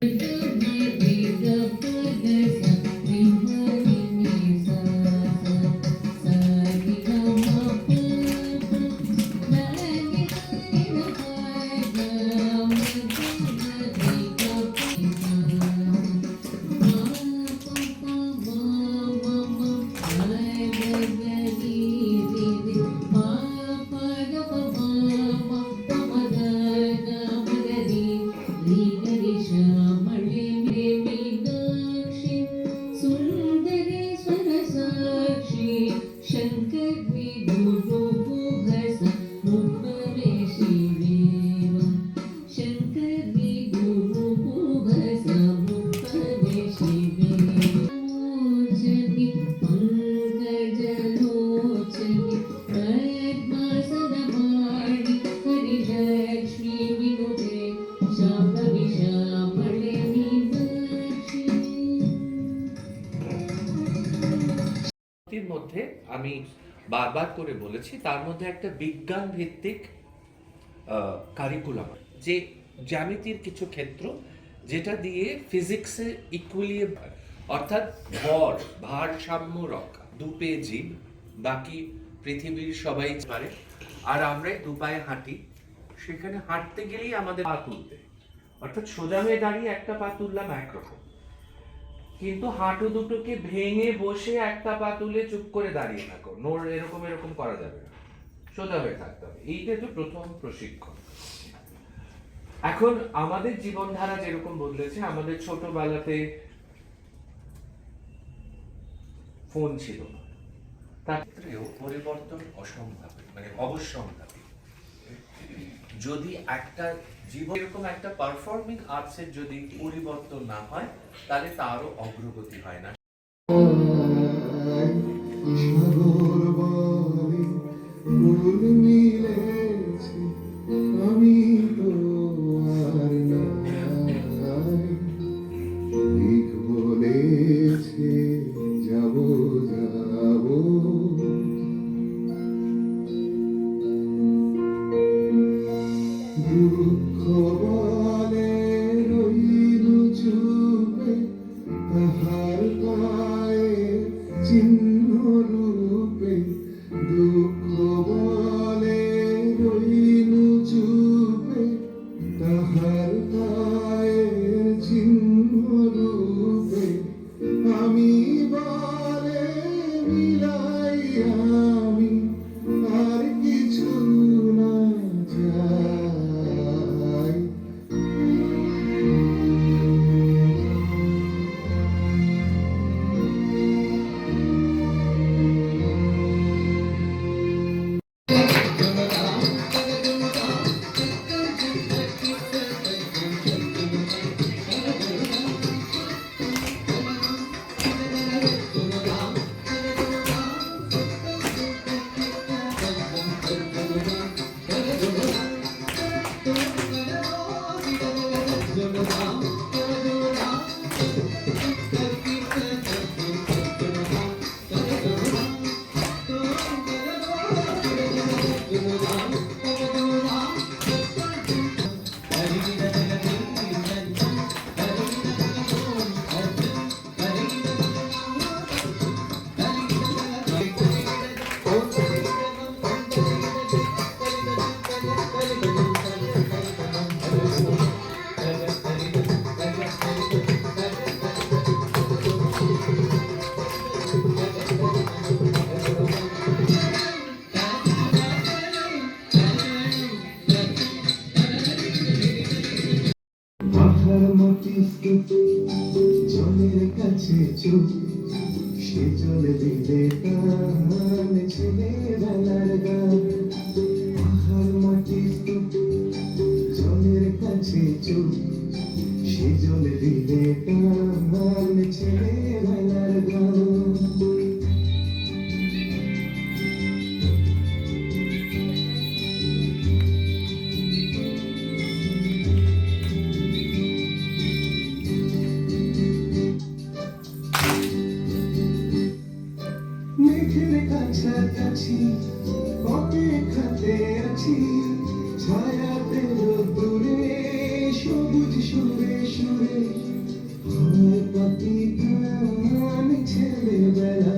With বারবার করে বলেছি, তার মধ্যে একটা বিজ্ঞান ভিত্তিক কারিকুলাম যে জ্যামিতির কিছু ক্ষেত্র যেটা দিয়ে ফিজিক্সে ইকুয়ালি অর্থাৎ ভর, ভারসাম্য রক্ষা, দুপে জীব, বাকি পৃথিবীর সবাই পারে। আর আমরা দু পায়ে হাঁটি, সেখানে হাঁটতে গেলেই আমাদের পা তুলতে অর্থাৎ সোজা হয়ে দাঁড়িয়ে একটা পা তুললাম একরকম কিন্তু হাঁটু দুটোকে ভেঙে বসে একটা পা তুলে চুপ করে দাঁড়িয়ে থাকো। নোর এরকম এরকম করা যাবে না। সোজা হয়ে থাকতে হবে। এইটা তো প্রথম প্রশিক্ষণ। এখন আমাদের জীবনধারা যেরকম বদলেছে, আমাদের ছোটবেলাতে ফোন ছিল না। তার ক্ষেত্রেও পরিবর্তন অসম্ভব মানে অবশ্যম্ভাবী যদি একটা জীবন এরকম একটা পারফর্মিং আর্টসের যদি পরিবর্তন না হয়, তাহলে তারও অগ্রগতি হয় না। Thank you. জলের কাছে চুপ সে জল দিলে টান ছেলে আছি অপেক্ষাতে আছি ছায়াতে দূরে সবুজ সুরে সুরে। হয় পাতি গান ছেলেবেলা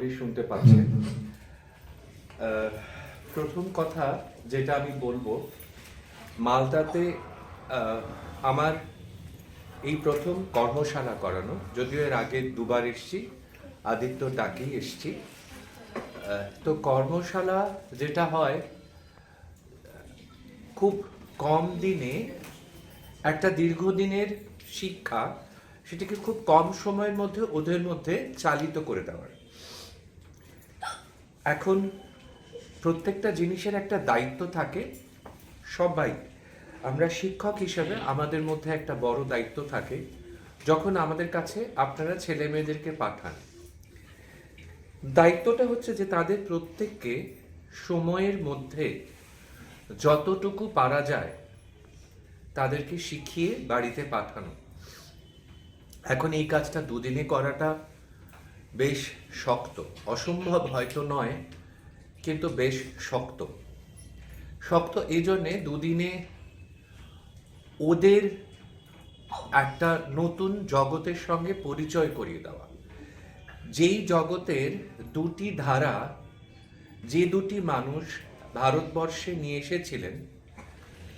সকলেই শুনতে পাচ্ছেন প্রথম কথা যেটা আমি বলব মালদাতে আমার এই প্রথম কর্মশালা করানো যদিও এর আগে দুবার এসছি আদিত্য ডাকেই এসছি। তো কর্মশালা যেটা হয় খুব কম দিনে একটা দীর্ঘদিনের শিক্ষা সেটাকে খুব কম সময়ের মধ্যে ওদের মধ্যে চালিত করে দেওয়ার এখন প্রত্যেকটা জিনিসের একটা দায়িত্ব থাকে, সবাই। আমরা শিক্ষক হিসেবে আমাদের মধ্যে একটা বড় দায়িত্ব থাকে, যখন আমাদের কাছে আপনারা ছেলে মেয়েদেরকে পাঠান। দায়িত্বটা হচ্ছে যে তাদের প্রত্যেককে সময়ের মধ্যে যতটুকু পারা যায়, তাদেরকে শিখিয়ে বাড়িতে পাঠানো। এখন এই কাজটা দুদিনে করাটা বেশ শক্ত। অসম্ভব হয়তো নয়, কিন্তু বেশ শক্ত। শক্ত এই জন্যে দুদিনে ওদের একটা নতুন জগতের সঙ্গে পরিচয় করিয়ে দেওয়া। যেই জগতের দুটি ধারা, যে দুটি মানুষ ভারতবর্ষে নিয়ে এসেছিলেন,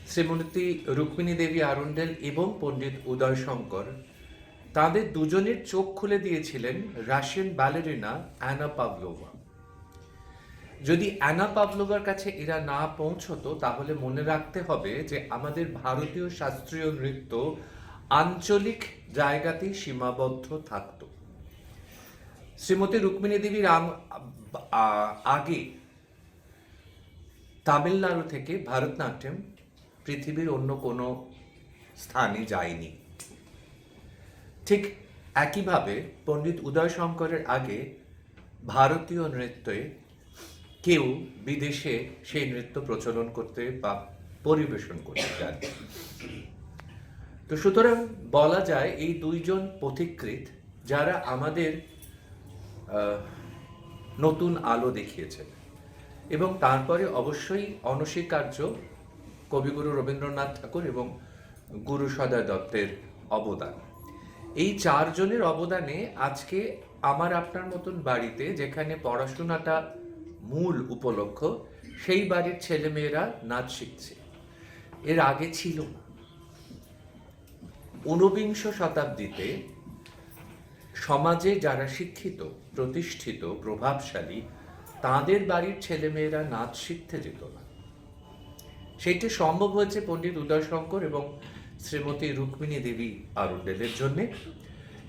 শ্রীমতী রুক্মিণী দেবী আরুন্ডেল এবং পণ্ডিত উদয় শঙ্কর তাদের দুজনের চোখ খুলে দিয়েছিলেন রাশিয়ান ব্যালেরিনা অ্যানা পাভলোভা। যদি অ্যানা পাভলোভার কাছে এরা না পৌঁছতো, তাহলে মনে রাখতে হবে যে আমাদের ভারতীয় শাস্ত্রীয় নৃত্য আঞ্চলিক জায়গাতেই সীমাবদ্ধ থাকতো। শ্রীমতী রুক্মিণী দেবীর আগে তামিলনাড়ু থেকে ভারতনাট্যম পৃথিবীর অন্য কোনো স্থানে যায়নি। ঠিক একইভাবে পণ্ডিত উদয় শঙ্করের আগে ভারতীয় নৃত্যে কেউ বিদেশে সেই নৃত্য প্রচলন করতে বা পরিবেশন করতে চান তো সুতরাং বলা যায় এই দুইজন পথিকৃত যারা আমাদের নতুন আলো দেখিয়েছেন এবং তারপরে অবশ্যই অনস্বীকার্য কবিগুরু রবীন্দ্রনাথ ঠাকুর এবং গুরু সদয় দত্তের অবদান। এই চারজনের অবদানে আজকে আমার আপনার মতন বাড়িতে, যেখানে পড়াশোনাটা মূল উপলক্ষ, সেই বাড়ির ছেলেমেয়েরা নাচ শিখছে। এর আগে ছিল না। ঊনবিংশ শতাব্দীতে সমাজে যারা শিক্ষিত, প্রতিষ্ঠিত, প্রভাবশালী, তাদের বাড়ির ছেলেমেয়েরা নাচ শিখতে যেত না। সেইটি সম্ভব হয়েছে পণ্ডিত উদয় শঙ্কর এবং শ্রীমতী রুক্মিণী দেবী আরুণ্ডেলের জন্যে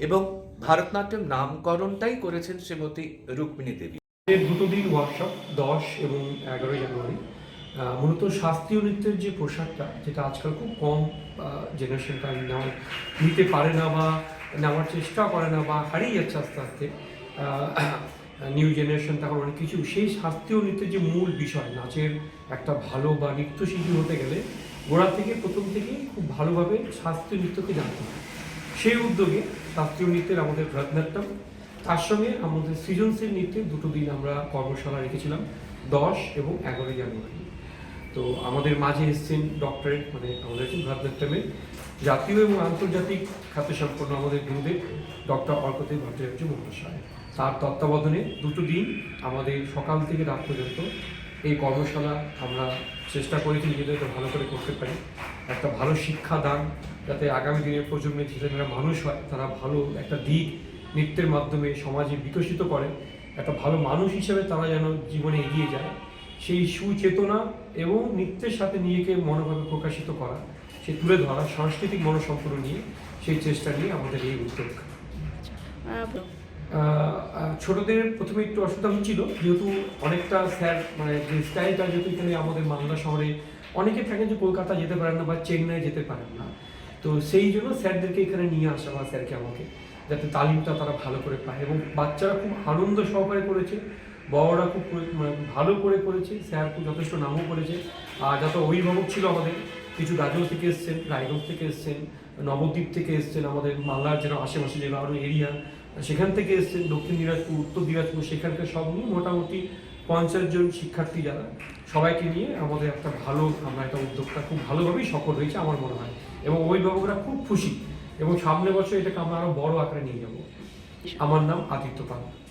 এবং ভারতনাট্যম নামকরণটাই করেছেন শ্রীমতী রুক্মিণী দেবী। দুটো দিন ওয়ার্কশপ দশ এবং এগারোই জানুয়ারি। মূলত শাস্ত্রীয় নৃত্যের যে পোশাকটা, যেটা আজকাল খুব কম জেনারেশনটা নেওয়া নিতে পারে না বা নেওয়ার চেষ্টা করে না বা হারিয়ে যাচ্ছে আস্তে আস্তে। নিউ জেনারেশন তখন অনেক কিছু। সেই শাস্ত্রীয় নৃত্যের যে মূল বিষয়, নাচের একটা ভালো বা নৃত্যশিল্পী হতে গেলে গোড়া থেকে, প্রথম থেকেই খুব ভালোভাবে শাস্ত্রীয় নৃত্যকে জানতে হয়। সেই উদ্যোগে শাস্ত্রীয় নৃত্যের আমাদের ভরতনাট্যম, তার সঙ্গে আমাদের সৃজনশীল নৃত্যে দুটো দিন আমরা কর্মশালা রেখেছিলাম, দশ এবং এগারোই জানুয়ারি। তো আমাদের মাঝে এসছেন ডক্টরেট মানে আমাদের ভরতনাট্যমের জাতীয় এবং আন্তর্জাতিক খ্যাতিসম্পন্ন আমাদের গুরুদেব ডক্টর অর্কদেব ভট্টাচার্য মহাশয়। তার তত্ত্বাবধানে দুটো দিন আমাদের সকাল থেকে রাত পর্যন্ত এই কর্মশালা আমরা চেষ্টা করেছি নিজেদের ভালো করে করতে পারি। একটা ভালো শিক্ষা দান যাতে আগামী দিনের প্রজন্মের ছেলেমেয়েরা মানুষ হয় তারা ভালো একটা দিক নৃত্যের মাধ্যমে সমাজে বিকশিত করে। একটা ভালো মানুষ হিসেবে তারা যেন জীবনে এগিয়ে যায়। সেই সুচেতনা এবং নৃত্যের সাথে নিজেকে মনোভাবে প্রকাশিত করা সে তুলে ধরা সাংস্কৃতিক মনোসম্পন্ন নিয়ে সেই চেষ্টা নিয়ে আমাদের এই উদ্যোগ। আহ, ছোটদের প্রথমে একটু অসুবিধা হচ্ছিল। যেহেতু অনেকটা স্যার মানে যে স্টাইলটা যেহেতু এখানে আমাদের মালদা শহরে, অনেকে থাকেন যে কলকাতা যেতে পারেন না বা চেন্নাই যেতে পারেন না। তো সেই জন্য স্যারদেরকে এখানে নিয়ে আসা বা স্যারকে আমাকে, যাতে তালিমটা তারা ভালো করে পায় এবং বাচ্চারা খুব আনন্দ সহকারে করেছে, বড়রা খুব মানে ভালো করে করেছে, স্যার খুব যথেষ্ট নামও করেছে। আর যত অভিভাবক ছিল আমাদের, কিছু গাজল থেকে এসছেন, রায়গঞ্জ থেকে এসছেন, নবদ্বীপ থেকে এসছেন আমাদের মালদার যেন আশেপাশে যে আরও এরিয়া সেখান থেকে এসছেন দক্ষিণ দিনাজপুর, উত্তর দিনাজপুর, সেখানকার সব নিয়ে মোটামুটি পঞ্চাশ জন শিক্ষার্থী যারা, সবাইকে নিয়ে আমাদের একটা ভালো, আমরা একটা উদ্যোগটা খুব ভালোভাবেই সফল হয়েছে আমার মনে হয়। এবং অভিভাবকরা খুব খুশি। এবং সামনে বছর এটাকে আমরা আরও বড় আকারে নিয়ে যাব। আমার নাম আদিত্য পাল।